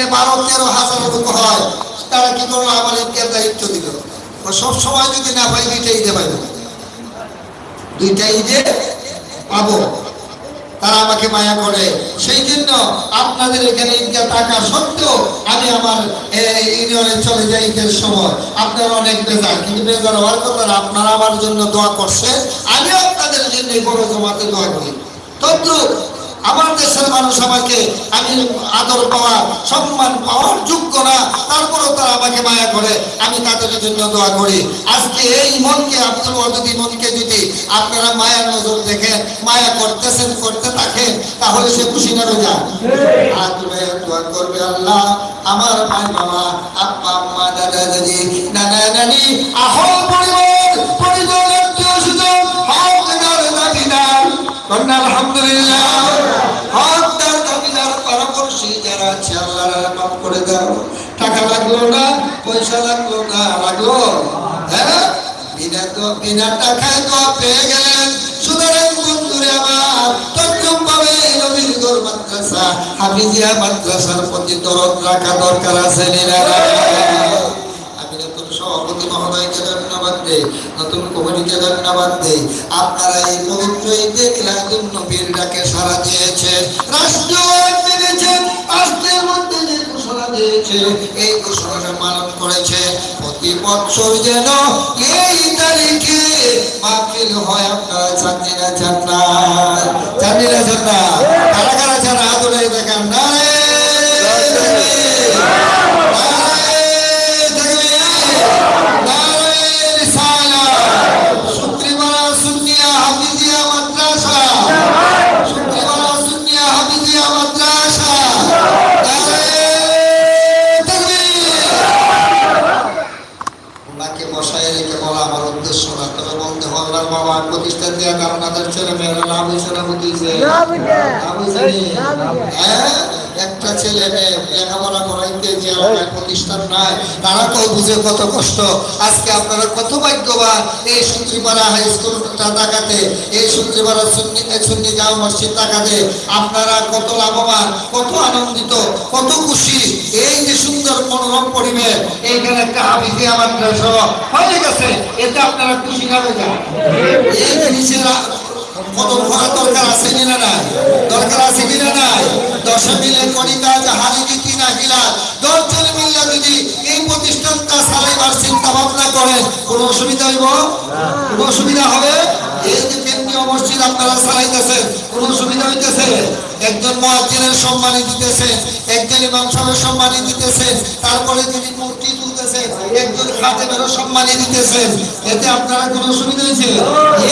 এখানে বারো তেরো হাজার লোক হয়, তারা কি করল? ঈদগার দায়িত্ব দিল? সব সময় যদি না পাই, দুইটা ঈদে পাইব। দুইটা ঈদে পাবো। তারা আমাকে মায়া করে। সেই জন্য আপনাদের এখানে ঈদগাহ টাকা সত্ত্বেও আমি আমার ইউনিয়নে চলে যাই ঈদের সময়। আপনারা অনেক বেজার, কিন্তু বেজার হওয়ার কথা আপনারা আমার জন্য দোয়া করছে আমিও আপনাদের জন্য বড় জমাতে দোয়া করি। তদ্রুপ আমার দেশের মানুষ আমাকে আমি আদর পাওয়া, সম্মান পাওয়ার যোগ্য না, তারপরেও তারা আমাকে মায়া করে, আমি তাদের জন্য দোয়া করি। আজকে এই মনকে, আব্দুল ওয়াদুদ মনকে যদি আপনারা মায়ার নজর দেখেন, মায়া করতেছেন, করতে থাকেন, তাহলে সে খুশি না রোজা। দোয়া করবে আল্লাহ, আমার ভাই মামা আব্বা, আম্মা, দাদা, দাদি, নানা, নানি আহল পরিবার দার আলহামদুলিল্লাহ। যারা আছে আল্লাহ করে দাও। টাকা লাগল না? পয়সা লাগল না? লাগল? হ্যাঁ? বিনা তো, বিনা টাকায় তো পেয়ে গেলেন। সুতরাং বন্ধুরে আমার আপনারা এই পবিত্র ঈদে মিলাদুন নবীর ডাকে রাষ্ট্রের মধ্যে যে ঘোষণা দিয়েছে, এই ঘোষণাটা পালন করেছে প্রতি বছর যেন এই তারিখে মাহফিল হয় আপনারা চান্দিনা চান না চান্দিনা চান ওনাকে বসায় রেখে বলা আমার উদ্দেশ্য না। তবে বলতে হবে বাবা প্রতিষ্ঠান দেওয়া কারণ তাদের ছেলে মেয়েরা লাভ হয়েছে না বুঝিয়েছে লাভ হয়েছে। হ্যাঁ? একটা ছেলে মেয়ে লেখাপড়া করাইতে যে আমার প্রতিষ্ঠান নাই, তারা তো বুঝে কত কষ্ট। আজকে আপনারা কত ভাগ্যবান, এই সুত্রিপাড়া হাই স্কুল টাকাতে এই সুত্রিপাড়া সুন্নি সুন্নি গাঁও মসজিদ টাকাতে আপনারা কত লাভবান, কত আনন্দিত, কত খুশি। এই যে সুন্দর মনোরম পরিবেশ, এইখানে একটা হাবিজি আমার হয়ে গেছে, এতে আপনারা খুশি না যান। এই জিনিসের কত ভরা দরকার আছে কিনা নাই? দরকার আছে কিনা নাই? দশে মিলে নীতি না যদি এই প্রতিষ্ঠানটা চালাইবার চিন্তা ভাবনা করেন কোনো অসুবিধা হইব? কোনো অসুবিধা হবে? এই যে কেন্দ্রীয় মসজিদ আপনারা চালাইতেছেন কোনো অসুবিধা হইতেছে? একজন মহাজিনের সম্মানী দিতেছেন একজন ইমাম সাহেবের সম্মানী দিতেছেন তারপরে যিনি মূর্তি তুলতেছেন একজন খাদেমেরও সম্মানী দিতেছেন এতে আপনারা কোনো অসুবিধা হয়েছে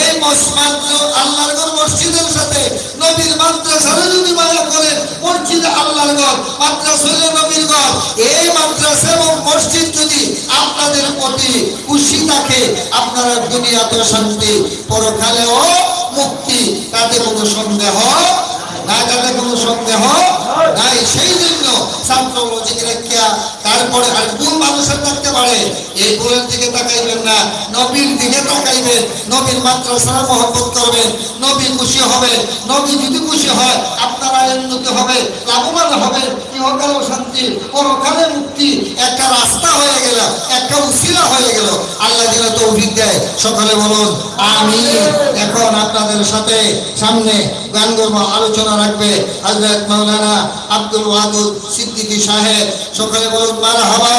এই মসমাত্র আল্লাহর মসজিদের সাথে নবীর মাদ্রাসারে যদি মায়া করেন মসজিদ আল্লাহর ঘর মাদ্রাসা হইল নবীর ঘর। এই মাদ্রাসা এবং মসজিদ যদি আপনাদের প্রতি খুশি থাকে, আপনারা দুনিয়াতে শান্তি পরকালেও মুক্তি, তাতে কোনো সন্দেহ না তাতে কোনো সন্দেহ নাই। সেই জন্য রেখিয়া তারপরে আর কোন মানুষের থাকতে পারে এই ভুলের দিকে তাকাইবেন না। নবীর দিকে তাকাইবেন। নবীর মাত্র সারা মহব্বত করবেন। নবী খুশি হবে। নবী যদি খুশি হয়, আপনারা উন্নতি হবে। লাভবান ইহকালেও শান্তি পরকালে মুক্তি। একটা রাস্তা হয়ে গেল, একটা উশিলা হয়ে গেল। আল্লাহ যেন তৌফিক দেয়। সকালে বলুন আমি এখন আপনাদের সাথে সামনে গান গর্ব আলোচনা রাখবে হজরত মৌলানা আব্দুল ওয়াদুদ সিদ্দিকী সাহেব। সকালে বলুন মারা হাবা